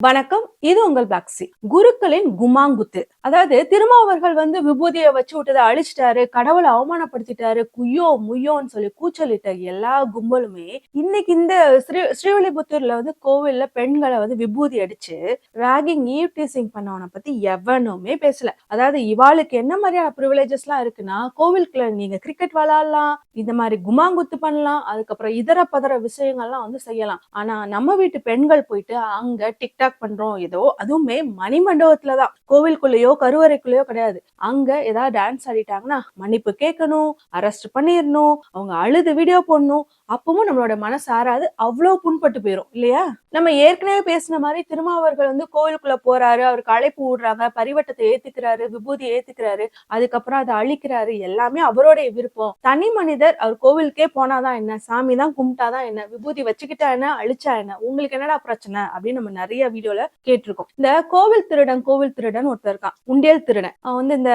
வணக்கம். இது உங்கள் பிளாக்ஸி குருக்களின் குமாங்குத்து. அதாவது திருமாவர்கள் வந்து விபூதியை வச்சு விட்டதை அழிச்சிட்டாரு கடவுளை அவமானப்படுத்திட்டாரு குய்யோ முய்யோன்னு சொல்லி கூச்சலிட்ட எல்லா கும்பலுமே இன்னைக்கு இந்த ஸ்ரீ ஸ்ரீவில்லிபுத்தூர்ல வந்து கோவில்ல பெண்களை வந்து விபூதி அடிச்சு ராகிங் ஈவ் டீசிங் பண்ணவனை பத்தி எவனுமே பேசல. அதாவது இவாளுக்கு என்ன மாதிரியான ப்ரிவிலேஜஸ் எல்லாம் இருக்குன்னா கோவிலுக்குள்ள நீங்க கிரிக்கெட் விளாடலாம் இந்த மாதிரி குமாங்குத்து பண்ணலாம் அதுக்கப்புறம் இதர பதற விஷயங்கள்லாம் வந்து செய்யலாம். ஆனா நம்ம வீட்டு பெண்கள் போயிட்டு அங்க டிக்டாக் பண்றோம் ஏதோ அதுவுமே மணிமண்டபத்துல தான் கோவிலுக்குள்ளேயோ கருவறைக்குள்ளேயோ கிடையாது. அங்க ஏதாவது டான்ஸ் ஆடிட்டாங்கன்னா மன்னிப்பு கேட்கணும் அரெஸ்ட் பண்ணிடணும் அவங்க அழுது வீடியோ போடணும் அப்பவும் நம்மளோட மனசு ஆறாது அவ்வளோ புண்பட்டு போயிரும் இல்லையா? நம்ம ஏற்கனவே பேசின மாதிரி திருமாவர்கள் வந்து கோவிலுக்குள்ள போறாரு அவருக்கு அழைப்பு விடுறாங்க பரிவட்டத்தை ஏத்துக்கிறாரு விபூதி ஏத்துக்கிறாரு அதுக்கப்புறம் அதை அழிக்கிறாரு எல்லாமே அவருடைய விருப்பம். தனி மனிதர் அவர் கோவிலுக்கே போனாதான் என்ன சாமி தான் கும்பிட்டாதான் என்ன விபூதி வச்சுக்கிட்டா என்ன அழிச்சா என்ன உங்களுக்கு என்னடா பிரச்சனை? அப்படின்னு நம்ம நிறைய வீடியோல கேட்டிருக்கோம். இந்த கோவில் திருடன் கோவில் திருடன் ஒருத்தர் இருக்கான் உண்டியல் திருடன். அவன் வந்து இந்த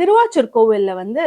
திருவாச்சூர் கோவில்ல வந்து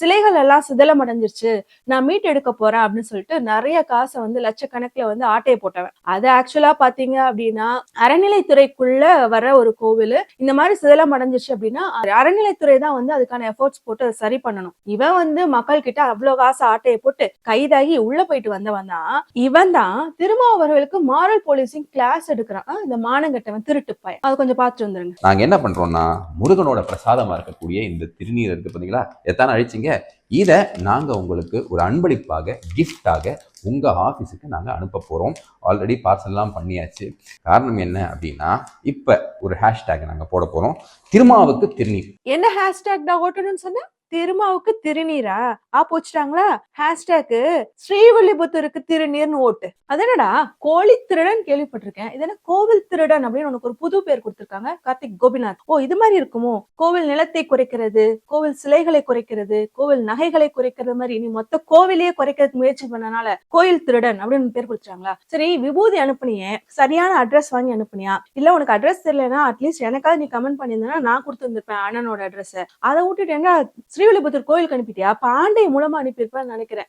சிலைகள் எல்லாம் சிதலம் அடைஞ்சிருச்சு நான் மீட் எடுக்க போறேன் அப்படின்னு சொல்லி சொல்லிட்டு நிறைய காசை வந்து லட்சக்கணக்கில் வந்து ஆட்டையை போட்டவன். அது ஆக்சுவலா பாத்தீங்க அப்படின்னா அறநிலைத்துறைக்குள்ள வர ஒரு கோவில். இந்த மாதிரி சிதலம் அடைஞ்சிச்சு அப்படின்னா அறநிலைத்துறை தான் வந்து அதுக்கான எஃபோர்ட்ஸ் போட்டு அதை சரி பண்ணணும். இவன் வந்து மக்கள் கிட்ட அவ்வளவு காசு ஆட்டையை போட்டு கைதாகி உள்ள போயிட்டு வந்தவன் தான். இவன் தான் திருமாவர்களுக்கு மாரல் போலீசிங் கிளாஸ் எடுக்கிறான். இந்த மானங்கட்டவன் திருட்டு பையன். அதை கொஞ்சம் பார்த்துட்டு வந்துருங்க. நாங்க என்ன பண்றோம்னா முருகனோட பிரசாதமா இருக்கக்கூடிய இந்த திருநீர் இருக்கு பாத்தீங்களா எத்தான அழிச்சிங்க? இதை நாங்கள் உங்களுக்கு ஒரு அன்பளிப்பாக கிஃப்டாக உங்கள் ஆஃபீஸுக்கு நாங்கள் அனுப்ப போகிறோம் ஆல்ரெடி பார்சல்லாம் பண்ணியாச்சு. காரணம் என்ன அப்படின்னா இப்போ ஒரு ஹேஷ்டேக் நாங்கள் போட போகிறோம் திருமாவுக்கு திருநீர் என்ன ஹேஷ்டேக் நான் ஓட்டணும்னு சொன்னேன் திருமாவுக்கு திருநீரா? ஆ போச்சுட்டாங்களா? ஹேஷ்டேக் ஸ்ரீவில்லிபுத்தூருக்கு திருநீர்னு ஓட்டு. அதனடா கோழி திருடன் கேள்விப்பட்டிருக்கேன். இது என்ன கோவில் திருடன் அப்படின்னு உனக்கு ஒரு புது பேர் கொடுத்திருக்காங்க கார்த்திக் கோபிநாத். ஓ இது மாதிரி இருக்குமோ? கோவில் நிலத்தை குறைக்கிறது கோவில் சிலைகளை குறைக்கிறது கோவில் நகைகளை குறைக்கிறது மாதிரி நீ மொத்த கோவிலையே குறைக்கிறதுக்கு முயற்சி பண்ணனால கோயில் திருடன் அப்படின்னு பேர் கொடுத்துட்டாங்களா? சரி விபூதி அனுப்புனியே. சரியான அட்ரஸ் வாங்கி அனுப்புனியா? இல்ல உனக்கு அட்ரஸ் தெரியலன்னா அட்லீஸ்ட் எனக்காவது நீ கமெண்ட் பண்ணியிருந்தா நான் கொடுத்துருந்துருப்பேன் அண்ணனோட அட்ரஸ் அதை விட்டுட்டு என்ன ஸ்ரீவில்லிபுத்தூர் கோயிலுக்கு அனுப்பிட்டியா? பாண்டே மூலமா அனுப்பியிருப்பான்னு நினைக்கிறேன்.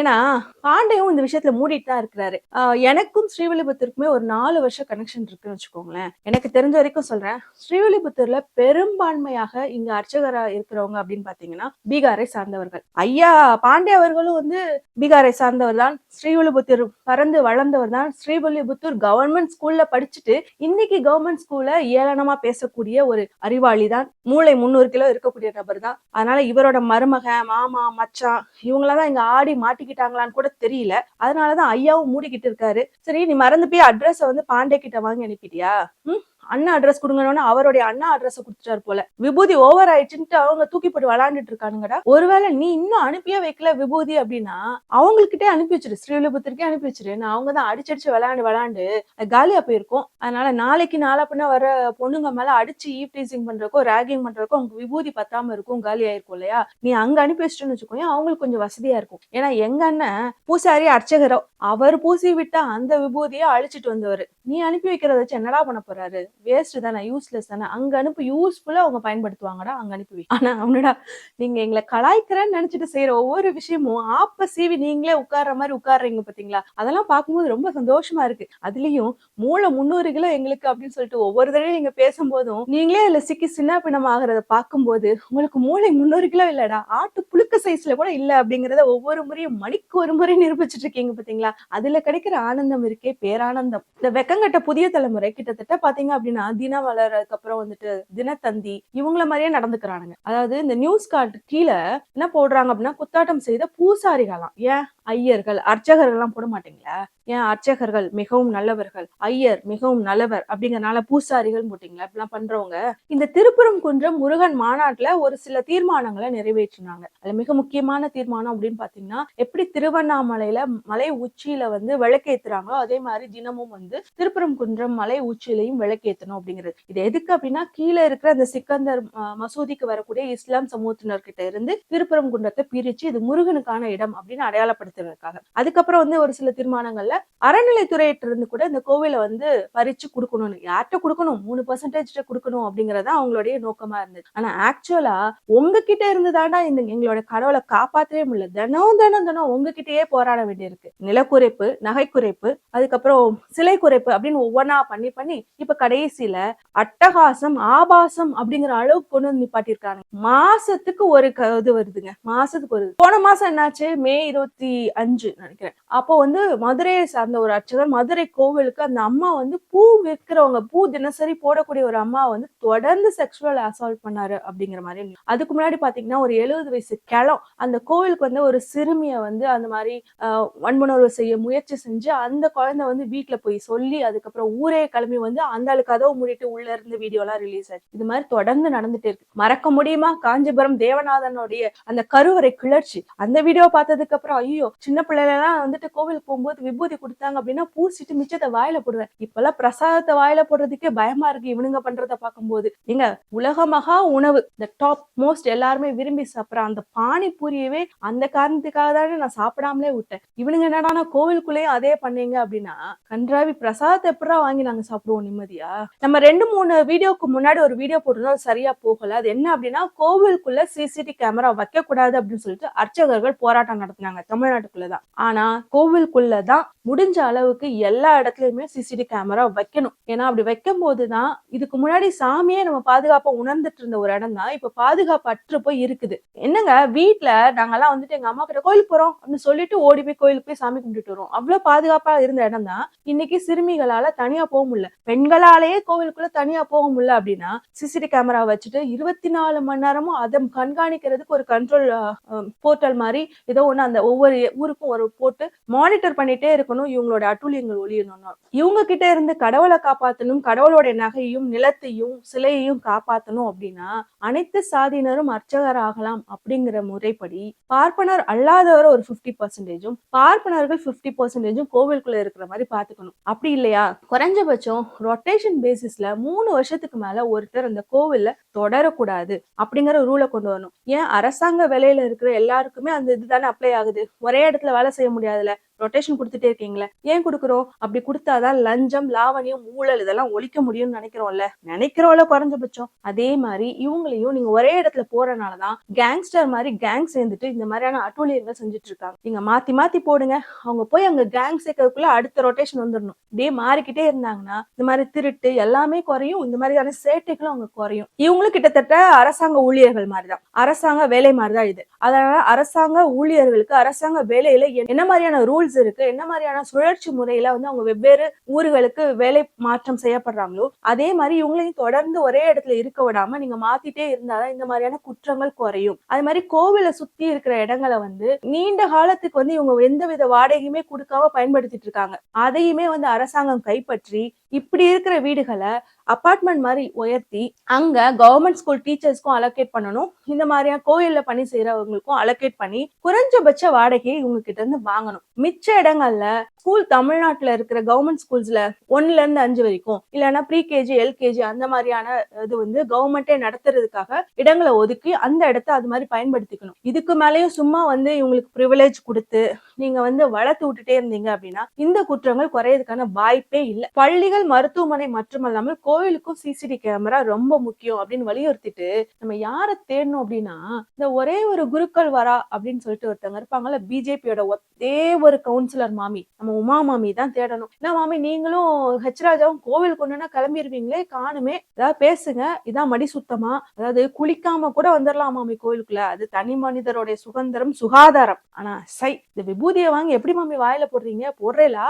ஏன்னா பாண்டையும் இந்த விஷயத்துல மூடிட்டு தான் இருக்கிறாரு. ஆஹ் எனக்கும் ஸ்ரீவில்லிபுத்தூருக்குமே ஒரு நாலு வருஷம் கனெக்ஷன் இருக்குன்னு வச்சுக்கோங்களேன். எனக்கு தெரிஞ்ச வரைக்கும் சொல்றேன். ஸ்ரீவில்லிபுத்தூர்ல பெரும்பான்மையாக இங்க அர்ச்சகரா இருக்கிறவங்க அப்படின்னு பாத்தீங்கன்னா பீகாரை சார்ந்தவர்கள். ஐயா பாண்டே அவர்களும் வந்து பீகாரை சார்ந்தவர் தான். ஸ்ரீவில்லிபுத்தூர் பறந்து வளர்ந்தவர் தான். ஸ்ரீவில்லிபுத்தூர் கவர்மெண்ட் ஸ்கூல்ல படிச்சுட்டு இன்னைக்கு கவர்மெண்ட் ஸ்கூல்ல ஏளனமா பேசக்கூடிய ஒரு அறிவாளி தான். மூளை முந்நூறு கிலோ இருக்கக்கூடிய நபர் தான். அதனால இவரோட மருமக மாமா மச்சான் இவங்களதான் இங்க ஆடி மாட்டிக்கிட்டாங்களான்னு கூட தெரியல. அதனாலதான் ஐயாவும் மூடிக்கிட்டு இருக்காரு. சரி நீ மறந்து போய் அட்ரஸ் வந்து பாண்டே கிட்ட வாங்கி அனுப்பிட்டியா? ம்? அண்ணா அட்ரஸ் கொடுங்கன்னு அவருடைய அண்ணா அட்ரஸ் கொடுத்துட்டாரு போல. விபூதி ஓவர் ஆயிடுச்சுன்ட்டு அவங்க தூக்கி போட்டு விளாண்டுட்டு இருக்கானுங்கடா. ஒருவேளை நீ இன்னும் அனுப்பியே வைக்கல விபூதி அப்படின்னா அவங்ககிட்டே அனுப்பி வச்சிரு. ஸ்ரீவில்லிபுத்திரிக்கே அனுப்பி வச்சிரு. நான் அவங்க தான் அடிச்சடிச்சு விளாண்டு விளாண்டு காலியா போயிருக்கும். அதனால நாளைக்கு நாளா பின்ன வர பொண்ணுங்க மேல அடிச்சு ஈவ் டீசிங் பண்றதுக்கோ ராகிங் பண்றதுக்கோ விபூதி பத்தாம இருக்கும் காலி ஆயிருக்கும் இல்லையா? நீ அங்க அனுப்பி வச்சிட்டுன்னு வச்சுக்கோங்க அவங்களுக்கு கொஞ்சம் வசதியா இருக்கும். ஏன்னா எங்க அண்ணன் பூசாரி அர்ச்சகரோ அவர் பூசி விட்டா அந்த விபூதியை அழிச்சிட்டு வந்தவர். நீ அனுப்பி வைக்கிறத வச்சு என்னடா பண்ண போறாரு? வேஸ்ட் தானே யூஸ்லெஸ் தானே. அங்க அனுப்பி யூஸ்ஃபுல்லா அவங்க பயன்படுத்துவாங்கடா அங்க அனுப்பி வை. ஆனா அவனடா நீங்க எங்களை கலாய்க்கிறேன்னு நினைச்சிட்டு செய்யற ஒவ்வொரு விஷயமும் ஆப்ப சீவி நீங்களே உட்கார்ற மாதிரி உட்கார்றீங்க பாத்தீங்களா? அதெல்லாம் பார்க்கும்போது ரொம்ப சந்தோஷமா இருக்கு. அதுலயும் மூளை முந்நூறு கிலோ எங்களுக்கு அப்படின்னு சொல்லிட்டு ஒவ்வொரு தடவையும் நீங்க பேசும்போதும் நீங்களே அதுல சிக்கி சின்ன பின்னம் ஆகுறத பார்க்கும்போது உங்களுக்கு மூளை முந்நூறு கிலோ இல்லடா ஆட்டு புழுக்க சைஸ்ல கூட இல்ல அப்படிங்கறத ஒவ்வொரு முறையும் மணிக்கு ஒரு முறை நிரூபிச்சிட்டு இருக்கீங்க பாத்தீங்களா? அதுல கிடைக்கிற ஆனந்தம் இருக்கே பேரானந்தம். இந்த வெக்கங்கட்ட புதிய தலைமுறை கிட்டத்தட்ட பாத்தீங்க அப்படின்னா தினா வளர்றதுக்கு அப்புறம் வந்துட்டு தினத்தந்தி இவங்கள மாதிரியே நடந்துக்கிறானுங்க. அதாவது இந்த நியூஸ் கார்டு கீழே என்ன போடுறாங்க அப்படின்னா குத்தாட்டம் செய்த பூசாரிகளாம் ஏன்? ஐயர்கள் அர்ச்சகர்கள்லாம் போட மாட்டீங்களா? ஏன் அர்ச்சகர்கள் மிகவும் நல்லவர்கள் ஐயர் மிகவும் நல்லவர் அப்படிங்கறனால பூசாரிகள் போட்டீங்களா? இப்படிலாம் பண்றவங்க. இந்த திருப்புறம் குன்றம் முருகன் மாநாட்டுல ஒரு சில தீர்மானங்களை நிறைவேற்றினாங்க. அதுல மிக முக்கியமான தீர்மானம் அப்படின்னு பாத்தீங்கன்னா எப்படி திருவண்ணாமலையில மலை உச்சியில வந்து விளக்கேத்துறாங்களோ அதே மாதிரி தினமும் வந்து திருப்புறம் குன்றம் மலை உச்சியிலையும் விளக்கேத்தணும் அப்படிங்கிறது. இது எதுக்கு அப்படின்னா கீழே இருக்கிற அந்த சிக்கந்தர் மசூதிக்கு வரக்கூடிய இஸ்லாம் சமூகத்தினர்கிட்ட இருந்து திருப்புறம் குன்றத்தை பிரிச்சு இது முருகனுக்கான இடம் அப்படின்னு அடையாளப்படுத்த பயன்படுத்துறதுக்காக. அதுக்கப்புறம் வந்து ஒரு சில தீர்மானங்கள்ல அறநிலைத்துறையிட்ட இருந்து கூட இந்த கோவிலை வந்து பறிச்சு கொடுக்கணும்னு யார்கிட்ட கொடுக்கணும்? மூணு பர்சன்டேஜ் கொடுக்கணும் அப்படிங்கறத அவங்களுடைய நோக்கமா இருந்தது ஆனா ஆக்சுவலா உங்ககிட்ட இருந்துதாண்டா இந்த எங்களோட கடவுளை காப்பாத்தவே முடியல. தினம் தினம் தினம் உங்ககிட்டயே போராட வேண்டியிருக்கு. நிலக்குறைப்பு நகை குறைப்பு அதுக்கப்புறம் சிலை குறைப்பு அப்படின்னு ஒவ்வொன்னா பண்ணி பண்ணி இப்ப கடைசியில அட்டகாசம் ஆபாசம் அப்படிங்கிற அளவுக்கு கொண்டு வந்து நிப்பாட்டியிருக்காங்க. மாசத்துக்கு ஒரு க- இது வருதுங்க. மாசத்துக்கு ஒரு போன மாசம் என்னாச்சு? மே இருபத்தி அஞ்சு நினைக்கிறேன். அப்போ வந்து மதுரையை சார்ந்த ஒரு அர்ச்சகர் மதுரை கோவிலுக்கு அந்த அம்மா வந்து பூ விற்கிறவங்க பூ தினசரி போடக்கூடிய ஒரு அம்மா வந்து தொடர்ந்து செக்ஷுவல் அசால்ட் பண்ணாரு அப்படிங்கிற மாதிரி அதுக்கு முன்னாடி பாத்தீங்கன்னா ஒரு எழுபது வயசு கிளம் அந்த கோவிலுக்கு வந்து ஒரு சிறுமியை வந்து அந்த மாதிரி ஆஹ், வன்புணர்வு செய்ய முயற்சி செஞ்சு அந்த குழந்தை வந்து வீட்டுல போய் சொல்லி அதுக்கப்புறம் ஊரே கிளம்பி வந்து அந்த ஆளு கதவு மூடிட்டு உள்ள இருந்து வீடியோ எல்லாம் ரிலீஸ் ஆச்சு. இது மாதிரி தொடர்ந்து நடந்துட்டே இருக்கு. மறக்க முடியுமா? காஞ்சிபுரம் தேவநாதனுடைய அந்த கருவறை கிளர்ச்சி. அந்த வீடியோ பார்த்ததுக்கு அப்புறம் ஐயோ சின்ன பிள்ளைல எல்லாம் வந்துட்டு கோவிலுக்கு போகும்போது விபூதி கொடுத்தாங்க அப்படின்னா பூசிட்டு மிச்சத்தை வாயில போடுவேன். இப்பெல்லாம் பிரசாதத்தை வாயில போடுறதுக்கே பயமா இருக்கு இவனுங்க பண்றத பார்க்கும்போது. எங்க உலக மகா உணவு. இந்த டாப் மோஸ்ட் எல்லாருமே விரும்பி சாப்பிட்ற அந்த பானிபூரியவே அந்த காரணத்துக்காக தானே நான் சாப்பிடாமலே விட்டேன். இவனுங்க என்னடா கோவிலுக்குள்ளேயும் அதே பண்ணீங்க அப்படின்னா கன்றாவி பிரசாதத்தை எப்படா வாங்கி நாங்க சாப்பிடுவோம் நிம்மதியா? நம்ம ரெண்டு மூணு வீடியோக்கு முன்னாடி ஒரு வீடியோ போட்டிருந்தோம் அது சரியா போகல. அது என்ன அப்படின்னா கோவிலுக்குள்ள சிசிடி கேமரா வைக்க கூடாது அப்படின்னு சொல்லிட்டு அர்ச்சகர்கள் போராட்டம் நடத்தினாங்க தமிழ்நாட்டுக்குள்ளதான் ஆனா கோவிலுக்குள்ளதான் முடிஞ்ச அளவுக்கு எல்லா இடத்துலயுமே சிசிடி கேமரா வைக்கணும். ஏன்னா அப்படி வைக்கும் போதுதான் இதுக்கு முன்னாடி சாமியே நம்ம பாதுகாப்பா உணர்ந்துட்டு இருந்த ஒரு இடம் தான் இப்ப பாதுகாப்பு அற்று போய் இருக்குது. என்னங்க வீட்டுல நாங்கெல்லாம் வந்துட்டு எங்க அம்மா கிட்ட கோயிலுக்கு போறோம் அப்படின்னு சொல்லிட்டு ஓடி போய் கோயிலுக்கு போய் சாமி கும்பிட்டுட்டு வரோம் அவ்வளவு பாதுகாப்பா இருந்த இடம் தான் இன்னைக்கு சிறுமிகளால தனியா போக முடியல. பெண்களாலேயே கோவிலுக்குள்ள தனியா போக முடியல அப்படின்னா சிசிடி கேமரா வச்சுட்டு இருபத்தி நாலு மணி நேரமும் அதை கண்காணிக்கிறதுக்கு ஒரு கண்ட்ரோல் போர்ட்டல் மாதிரி ஏதோ ஒண்ணு அந்த ஒவ்வொரு ஊருக்கும் ஒரு போட்டு மானிட்டர் பண்ணிட்டே இருக்கணும் இவங்களோட அட்டூழியங்கள் ஒளியணும்னா இவங்க கிட்ட இருந்து கடவுளை காப்பாற்றணும் கடவுளோட நகையும் நிலத்தையும் சிலையையும் காப்பாற்றணும் அப்படின்னா அனைத்து சாதியினரும் அர்ச்சகர் ஆகலாம் அப்படிங்கிற முறைப்படி பார்ப்பனர் அல்லாதவர் ஒரு 50% பர்சன்டேஜும் பார்ப்பனர்கள் 50% பர்சன்டேஜும் கோவிலுக்குள்ள இருக்கிற மாதிரி பார்த்துக்கணும். அப்படி இல்லையா? குறைஞ்சபட்சம் ரொட்டேஷன் பேசிஸ்ல மூணு வருஷத்துக்கு மேல ஒருத்தர் அந்த கோவில்ல தொடரக்கூடாது அப்படிங்கிற ரூலை கொண்டு வரணும். ஏன்? அரசாங்க வேலையில இருக்கிற எல்லாருக்குமே அந்த இதுதானே அப்ளை ஆகுது. ஒரே இடத்துல வேலை செய்ய முடியாதுல்ல? ரொட்டேஷன் கொடுத்துட்டே இருக்கீங்களே? ஏன் கொடுக்குறோம்? அப்படி கொடுத்தாதான் லஞ்சம் லாவணியம் ஊழல் இதெல்லாம் ஒழிக்க முடியும்னு நினைக்கிறோம்ல? நினைக்கிறோம்ல குறைஞ்சபட்சம். அதே மாதிரி இவங்களையும் நீங்க ஒரே இடத்துல போறனாலதான் கேங்ஸ்டர் மாதிரி கேங் சேர்ந்துட்டு இந்த மாதிரியான அட்டூழியங்கள் செஞ்சுட்டு இருக்காங்க நீங்க மாத்தி மாத்தி போடுங்க. அவங்க போய் அங்க கேங் சேர்க்கறதுக்குள்ள அடுத்த ரொட்டேஷன் வந்துடணும். இப்படியே மாறிக்கிட்டே இருந்தாங்கன்னா இந்த மாதிரி திருட்டு எல்லாமே குறையும். இந்த மாதிரியான சேட்டைகளும் அவங்க குறையும். இவங்களும் கிட்டத்தட்ட அரசாங்க ஊழியர்கள் மாதிரிதான். அரசாங்க வேலை மாதிரிதான் இது. அதனால அரசாங்க ஊழியர்களுக்கு அரசாங்க வேலையில என்ன மாதிரியான ரூல்ஸ் இருக்கு. என்ன மாதிரியான சுழற்சி முறையில வந்து அவங்க வெவ்வேறு ஊர்களுக்கு வேலை மாற்றம் செய்யப்படுறாங்களோ அதே மாதிரி இவங்களையும் தொடர்ந்து ஒரே இடத்துல இருக்க விடாம நீங்க மாத்திட்டே இருந்தாதான் இந்த மாதிரியான குற்றங்கள் குறையும். அது மாதிரி கோவிலை சுத்தி இருக்கிற இடங்களை வந்து நீண்ட காலத்துக்கு வந்து இவங்க எந்தவித வாடகையுமே கொடுக்காம பயன்படுத்திட்டு இருக்காங்க. அதையுமே வந்து அரசாங்கம் கைப்பற்றி இப்படி இருக்கிற வீடுகளை அபார்ட்மெண்ட் மாதிரி உயர்த்தி அங்க கவர்மெண்ட் ஸ்கூல் டீச்சர்ஸ்க்கும் அலோகேட் பண்ணணும். இந்த மாதிரியான கோயில்ல பணி செய்யறவங்களுக்கும் அலோகேட் பண்ணி குறைஞ்சபட்ச வாடகையை இவங்க கிட்ட இருந்து வாங்கணும். மிச்ச இடங்கள்ல ஸ்கூல் தமிழ்நாட்டுல இருக்கிற கவர்மெண்ட் ஸ்கூல்ஸ்ல ஒன்னுல இருந்து அஞ்சு வரைக்கும். இல்லைன்னா ப்ரீ கேஜி எல்கேஜி அந்த மாதிரியான இது வந்து கவர்மெண்டே நடத்துறதுக்காக இடங்களை ஒதுக்கி அந்த இடத்த அது மாதிரி பயன்படுத்திக்கணும். இதுக்கு மேலேயும் சும்மா வந்து இவங்களுக்கு ப்ரிவிலேஜ் கொடுத்து நீங்க வந்து வளர்த்து விட்டுட்டே இருந்தீங்க அப்படின்னா இந்த குற்றங்கள் குறையதுக்கான வாய்ப்பே இல்லை. பள்ளிகள் மருத்துவமனை மட்டுமல்லாமல் கோயிலுக்கும் சிசிடி கேமரா ரொம்ப முக்கியம் அப்படின்னு வலியுறுத்திட்டு நம்ம யாரை தேடணும் அப்படின்னா இந்த ஒரே ஒரு குருக்கள் வரா அப்படின்னு சொல்லிட்டு ஒருத்தவங்க இருப்பாங்கல்ல பிஜேபியோட ஒத்தே ஒரு கவுன்சிலர் மாமி. நம்ம உமா மாமி தான் தேடணும். என்ன மாமி நீங்களும் ஹெச்ராஜாவும் கோவில் கொண்டுனா கிளம்பிடுவீங்களே காணுமே. ஏதாவது பேசுங்க இதான் மடி சுத்தமா. அதாவது குளிக்காம கூட வந்துடலாம் மாமி கோவிலுக்குள்ள. அது தனி மனிதருடைய சுதந்திரம் சுகாதாரம். ஆனா சை இந்த பூதிய வாங்கி எப்படி மாமி வாயில போடுறீங்க? போடுறேலா?